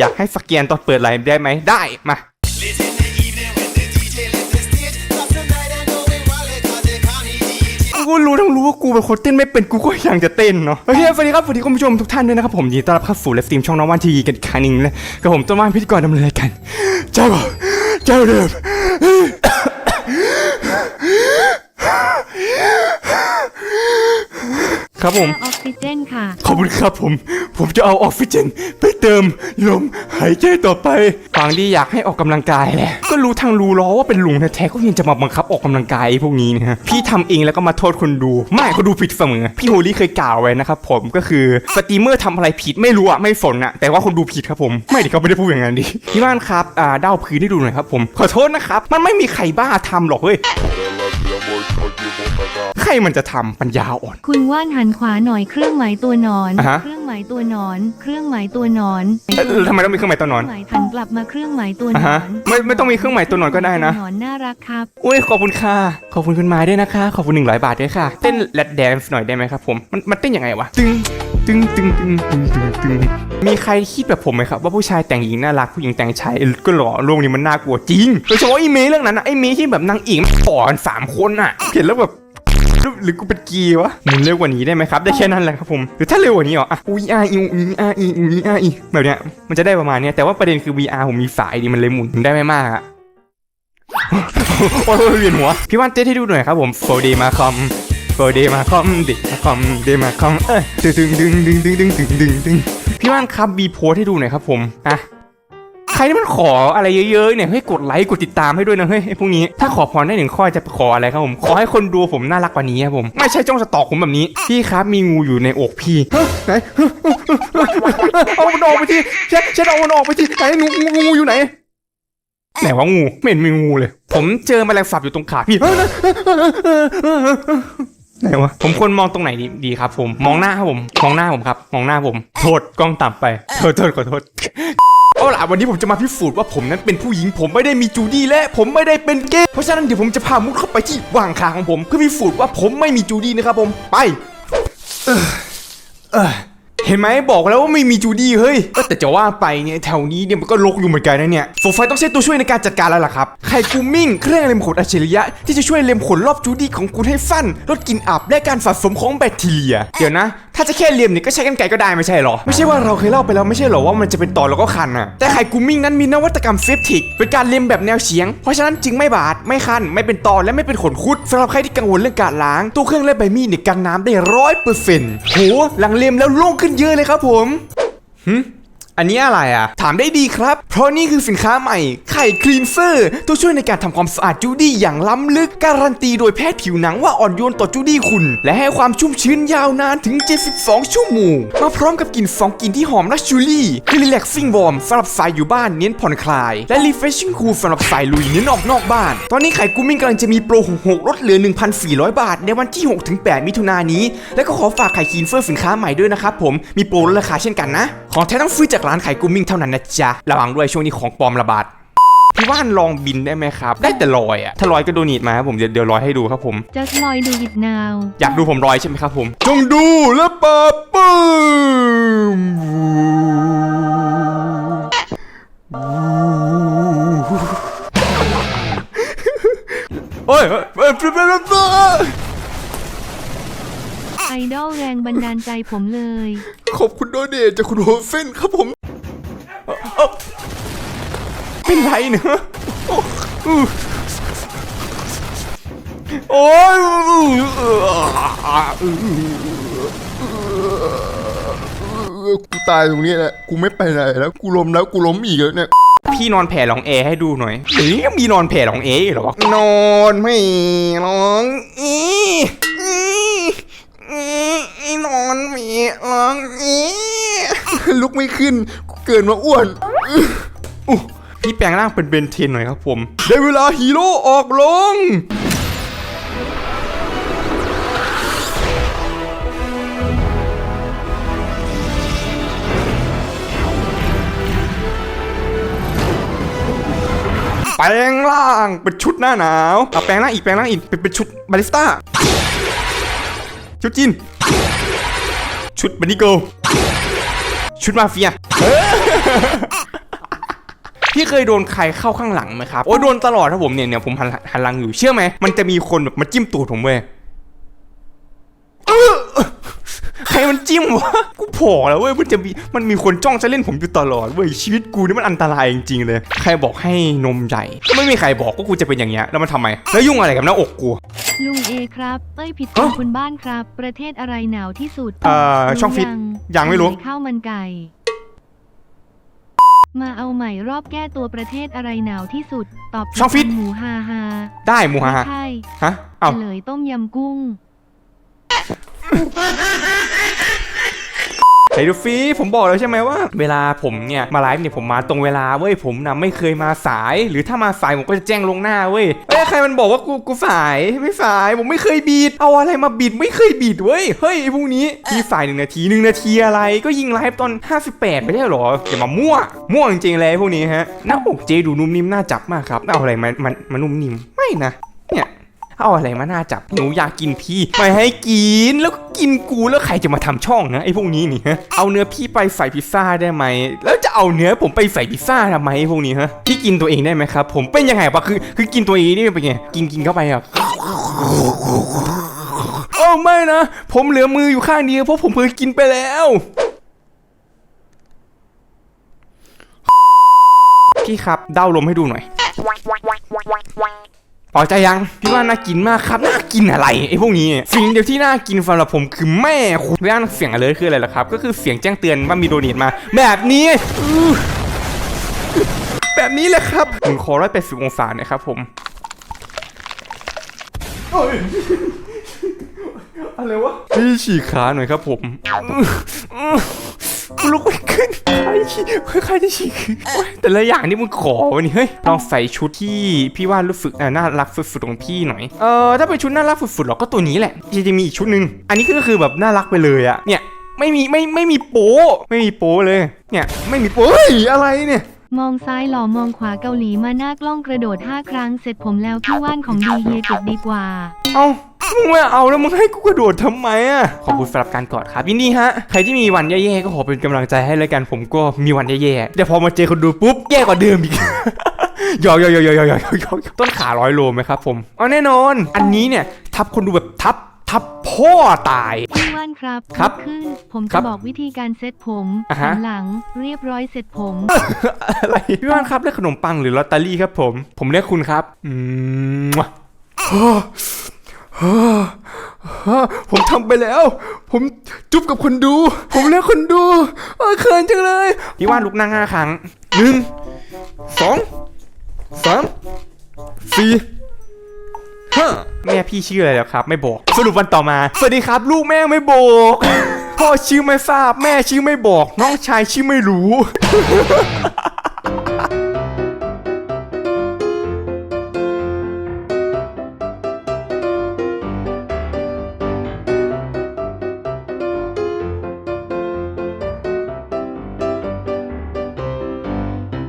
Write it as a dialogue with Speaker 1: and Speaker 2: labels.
Speaker 1: อยากให้สแกนตอนเปิดไลฟ์ได้ไหมได้มา กูรู้ทั้งรู้ว่ากูเป็นคนเต้นไม่เป็นกูก็ยังจะเต้นเนาะโอเคสวัสดีครับสวัสดีคุณผู้ชมทุกท่านด้วยนะครับผมยินดีต้อนรับเข้าสู่เลฟ์สตรีมช่องน้องวันทีวีกันอีกครั้งหนึงนะกับผมต้นว่านพิธีกรดำเนินรายการเจ้าบอกเจ้าเดิม ครับผม
Speaker 2: ออกซิเจนค่ะ
Speaker 1: ขอบคุณครับผม ผมจะเอาออกซิเจนไปเติมลมหายใจต่อไปฟังดีอยากให้ออกกำลังกายแหละก็รู้ทางรู้ล้อว่าเป็นลุงแท้ๆก็ยังจะมาบังคับออกกำลังกายไอ้พวกนี้นะฮะพี่ทำเองแล้วก็มาโทษคนดู ไม่คนดูผิดเสมอ พี่โฮลี่เคยกล่าวไว้นะครับผมก็คือสตรีมเมอร์ทำอะไรผิดไม่รู้อะไม่สนอะแต่ว่าคนดูผิดครับผม ไม่ดิเขาไม่ได้พูดอย่างนั้นดิพี่บ้านครับอ่าเด้าพื้นให้ดูหน่อยครับผมขอโทษนะครับมันไม่มีใครบ้าทำหรอกเว้ย ใครมันจะทำปัญญาอ่อน
Speaker 2: คุณว่านหันขวาหน่อยเครื่องหมายตัวนอน
Speaker 1: อะฮะ
Speaker 2: เครื่องหมายตัวนอน เครื่องหมายตัวนอน
Speaker 1: เอ้ยทำไมต้องมีเครื่องหมายตัวนอน
Speaker 2: เครื่องหมายหันกลับมาเครื่องหมายตัว
Speaker 1: อะ
Speaker 2: นอ
Speaker 1: ฮะ
Speaker 2: น
Speaker 1: ไม่ไม่ต้องมีเครื่องหมายตัวนอนก็ได้นะ
Speaker 2: นอนน่ารักครับ
Speaker 1: อุ้ยขอบคุณค่ะ ขอบคุณคุณไม้ด้วยนะคะ ขอบคุณหนึ่งร้อยบาทด้วยค่ะ เต้นแรดแดนซ์หน่อยได้ไหมครับผม มันมันเต้นยังไงวะ ตึง ตึงตึงตึงตึงตึงตึงมีใครคิดแบบผมไหมครับ ว่าผู้ชายแต่งหญิงน่ารักผู้หญิงแต่งชายก็หล่อโลกนี้มันน่ากลัวจริงโดยเฉพาะไอ้เมย์เรื่องนั้นนะไอ้เมย์ที่แบบนางเอกมันต่อกันสามคนอะเห็นแล้วแบบหรือกูเป็นกีวะมุนเร็วกว่านี้ได้ไหมครับ ได้แค่นั้นแหละครับผม หรือถ้าเร็วกว่านี้เหรออะอุ้ยอาอีอุยอาอีอุยอาอีแบบเนี้ย มันจะได้ประมาณเนี้ย แต่ว่าประเด็นคือ VR ผมมีสายดีมันเลยหมุนได้ไม่มากอะโอ้ยเวียนหัว พี่ว่านเต้ให้ดูหน่อยครับผมโฟเดมาคอม โฟเดมาคอมเดมาคอมเดมาคอมเอ้ยดึงดึงดึงดึงดึงดึงดึงดึงดึงพี่ว่านครับบีโพสให้ดูหน่อยครับผมอะใครที่มันขออะไรเยอะๆเนี่ยให้กดไลค์กดติดตามให้ด้วยนะเฮ้ยพวกนี้ถ้าขอพรได้หนึ่งข้อจะขออะไรครับผม ขอให้คนดูผมน่ารักกว่านี้ครับผม ไม่ใช่จ้องสตอกผมแบบนี้ พี่ครับมีงูอยู่ในอกพี่ไหนเอามันออกไปทีเช็ดเช็ดเอามันออกไปทีไหนงูงูอยู่ไหนไหนว่างูไม่เห็นมีงูเลย ผมเจอแมลงสาบอยู่ตรงขาพี่ ไหนวะผมควรมองตรงไหนดีดีครับ ผม มองหน้าครับผม มองหน้าผมครับ มองหน้าผม โทษกล้องต่ำไป โทษโทษขอโทษเอาล่ะวันนี้ผมจะมาพิสูจน์ว่าผมนั้นเป็นผู้หญิง ผมไม่ได้มีจูดี้และผมไม่ได้เป็นเกย์เพราะฉะนั้นเดี๋ยวผมจะพามุดเข้าไปที่ว่างคางของผม เพื่อพิสูจน์ว่าผมไม่มีจูดี้นะครับผมไปเออเออ เห็นไหมบอกแล้วว่าไม่มีจูดี้เฮ้ยเออแต่จะว่าไปเนี่ยแถวนี้เนี่ยมันก็รกอยู่เหมือนกันนะเนี่ยสงสัยต้องใช้ตัวช่วยในการจัดการแล้วล่ะครับไข่กูมิ่งเครื่องเล็มขนอัจฉริยะที่จะช่วยเล็มขนรอบจูดี้ของคุณให้ฟันลดกลิ่นอับและการสะสมของแบคทีเรีย เดี๋ยวนะ ถ้าจะแค่เลียมเนี่ยก็ใช้กันไกก็ได้ไม่ใช่หรอ ไม่ใช่ว่าเราเคยเล่าไปแล้วไม่ใช่หรอว่ามันจะเป็นตอนแล้วก็คันอะแต่ไข่กูมิ่งนั้นมีนวัตกรรมเซฟติกเป็นการเลียมแบบแนวเฉียง เพราะฉะนั้นจึงไม่บาดไม่คันไม่เป็นตอนและไม่เป็นขนคุดสำหรับใครที่กังวลเรื่องการล้างตัวเครื่องและใบมีดเนี่ยกันน้ำได้ร้อยเปอร์เซ็นต์โหหลังเลียมแล้วโล่งขึ้นเยอะเลยครับผม อันนี้อะไรอะ ถามได้ดีครับ เพราะนี่คือสินค้าใหม่ ไข่คลีนเซอร์ ตัวช่วยในการทำความสะอาดจูดี้อย่างล้ำลึก การันตีโดยแพทย์ผิวหนังว่าอ่อนโยนต่อจูดี้คุณ และให้ความชุ่มชื้นยาวนานถึง 72 ชั่วโมง มาพร้อมกับกลิ่นสองกลิ่นที่หอมรัชชูรี่คือ relaxing warm สำหรับสายอยู่บ้านเน้นผ่อนคลาย และ refreshing cool สำหรับสายลุยเน้นออกนอกบ้าน ตอนนี้ไข่กุ้มิ่งกำลังจะมีโปร66ลดเหลือ 1,400 บาท ในวันที่ 6-8 มิถุนายนนี้ และก็ขอฝากไข่คลีนเฟอร์สินค้าใหม่ด้วยนะครับผมมีโปรลดราคาเช่นกันนะของแท้ต้องซื้อจากร้านไข่กุ้มิ่งเท่านั้นนะจ๊ะ ระวังด้วยช่วงนี้ของปลอมระบาดพี่ว่านลองบินได้ไหมครับ ได้แต่ลอยอะถ้าลอยก็โดนีทมาครับผมเดี๋ยวเดี๋ยวลอยให้ดูครับผม
Speaker 2: just ลอยดู it now
Speaker 1: อยากดูผมลอยใช่ไหมครับผมจงดูและปาปื้มโอ้ยเอ้ยเอ้ยเอ้ยเอ้ยเอ้ย
Speaker 2: ไอดอลแรงบันดาลใจผมเลย
Speaker 1: ขอบคุณโดเดชจากคุณโฮเฟนครับผม เอ้าเอ้าเป็นไรเนอะโอ้อื้อโอ้ยอื้อ
Speaker 3: กูตายตรงนี้แหละ กูไม่ไปไหนแล้ว กูล้มแล้ว กูล้มอีกแล้วเนี่ย
Speaker 1: พี่นอนแผ่หลองแอให้ดูหน่อยเฮ้ยยังมีนอนแผ่หลองแออีกเหรอวะนอนไม่หลองอีอีอีนอนไม่หลองอี
Speaker 3: ลุกไม่ขึ้นกู เกินมาอ้วน
Speaker 1: อุ๊ยพี่แปลงร่างเป็นเบนเทนหน่อยครับผม ได้เวลาฮีโร่ออกลงแปลงร่างเป็นชุดหน้าหนาวเอาแปลงร่างอีกแปลงร่างอีกเป็นเป็นชุดบาริสต้า ชุดจีนชุดบันนี่เกิล ชุดมาเฟียพี่เคยโดนใครเข้าข้างหลังไหมครับ โอ้ยโดนตลอดครับผมเนี่ยเนี่ยผมหันหันหลังอยู่เชื่อไหม มันจะมีคนแบบมาจิ้มตูดผมเว้ยใครมันจิ้มวะ กูผล่แล้วเว้ย มันจะมี มันมีคนจ้องจะเล่นผมอยู่ตลอดเว้ย ชีวิตกูนี่มันอันตรายจริงๆเลย ใครบอกให้นมใหญ่ ก็ไม่มีใครบอกว่ากูจะเป็นอย่างเงี้ย แล้วมันทำไม แล้วยุ่งอะไรกับหน้าอกกู
Speaker 2: ลุงเอครับเอ้ยผิด
Speaker 1: เอ้า
Speaker 2: คุณบ้านครับ ประเทศอะไรหนาวที่สุด
Speaker 1: เอ่อช่องฟิต ยังไม่รู้
Speaker 2: ข้าวมันไก่ มาเอาใหม่รอบแก้ตัวประเทศอะไรหนาวที่สุด ตอบผิด
Speaker 1: ช่องฟิต
Speaker 2: หมูฮาฮา
Speaker 1: ได้มูฮา
Speaker 2: ไม่
Speaker 1: ฮา
Speaker 2: ใช่
Speaker 1: ฮะเอ้า
Speaker 2: เฉลยต้มยำกุ้ง
Speaker 1: ไอ้ดูฟีผมบอกแล้วใช่ไหมว่า เวลาผมเนี่ยมาไลฟ์เนี่ยผมมาตรงเวลาเว้ยผมนะไม่เคยมาสาย หรือถ้ามาสายผมก็จะแจ้งลงหน้าเว้ยเอ้ยใครมันบอกว่ากูกูสายไม่สายผมไม่เคยบีดเอาอะไรมาบีดไม่เคยบีดเว้ยเฮ้ยไอ้พวกนี้มีสายหนึ่งนาทีหนึ่งนาทีอะไรก็ยิงไลฟ์ตอน 58 ไม่ได้เหรออย่ามามั่วมั่วจริงๆเลยพวกนี้ฮะหน้าอกเจดูนุ่มนิ่มน่าจับมากครับเอาอะไรมามันมันนุ่มนิ่มไม่นะเนี่ย เอาอะไรมาน่าจับหนูอยากกินพี่ไม่ให้กินแล้วก็กินกูแล้วใครจะมาทำช่องนะไอ้พวกนี้นี่ฮะเอาเนื้อพี่ไปใส่พิซซ่าได้ไหมแล้วจะเอาเนื้อผมไปใส่พิซซ่าทำไมไอ้พวกนี้ฮะพี่กินตัวเองได้ไหมครับ ผมเป็นยังไงปะคือคือกินตัวเองนี่เป็นไงกินกินเข้าไปอะโอ้ไม่นะ ผมเหลือมืออยู่ข้างเดียวเพราะผมเพิ่งกินไปแล้วพี่ครับเด้าลมให้ดูหน่อย พอใจยังพี่ว่าน่ากินมากครับน่ากินอะไรไอ้พวกนี้สิ่งเดียวที่น่ากินสำหรับผมคือแม่คุณเรื่องเสียงอะไรคืออะไรล่ะครับ ก็คือเสียงแจ้งเตือนว่ามีโดเนทมา แบบนี้อื้อแบบนี้แหละครับหนึ่งคอร้อยแปดสิบองศาเนี่ยครับผมอะไรวะพี่ฉีกขาหน่อยครับผมกูลุกไม่ขึ้น ใครฉีกใครจะฉีกโอ๊ยแต่ละอย่างนี่มึงขอวะนี่เฮ้ยลองใส่ชุดที่พี่ว่ารู้สึกเอ่อน่ารักสุดๆของพี่หน่อยเออถ้าเป็นชุดน่ารักสุดๆหรอก็ตัวนี้แหละจริงๆมีอีกชุดหนึ่งอันนี้ก็คือแบบน่ารักไปเลยอะเนี่ยไม่มีไม่ไม่มีโป๊ะไม่มีโป๊ะเลย เนี่ยไม่มีโป๊ะเฮ้ยอะไรเนี่ย
Speaker 2: มองซ้ายหล่อมองขวาเกาหลีมาหน้ากล้องกระโดด 5 ครั้งเสร็จผมแล้วพี่ว่านของดีเฮียเก็บดีกว่า
Speaker 1: เอา มึงม่เอาแล้วมึงให้กูกระโดดทำไมอะ ขอบคุณสำหรับการกอดครับยินดีฮะ ใครที่มีวันแย่ๆก็ขอเป็นกำลังใจให้แล้วกันผมก็มีวันแย่ๆแต่พอมาเจอคนดูปุ๊บแย่กว่าเดิมอีกยอยอยอยอยอยอยต้นขาร้อยโลไหมครับผมอ๋อแน่นอน อันนี้เนี่ยทับคนดูแบบทับทับพ่อตาย
Speaker 2: พี่ว่านครับ
Speaker 1: ครับ
Speaker 2: ขึ้น ผมจะ
Speaker 1: บ
Speaker 2: อกวิธีการเซ็ตผมหันหลังเรียบร้อยเสร็จผม
Speaker 1: อะไรพี่ว่านครับเลือกขนมปังหรือลอตเตอรี่ครับผม ผมเลือกคุณครับ อืม ผมทำไปแล้ว ผมจุ๊บกับคนดู ผมเลือกคนดูเออเขินจังเลยพี่ว่านลุกนั่งห้าครั้งหนึ่งสองสามสี่ห้าแม่พี่ชื่ออะไรแล้วครับ ไม่บอก สรุปวันต่อมา สวัสดีครับ ลูกแม่ไม่บอกพ่อชื่อไม่ทราบ แม่ชื่อไม่บอก น้องชายชื่อไม่รู้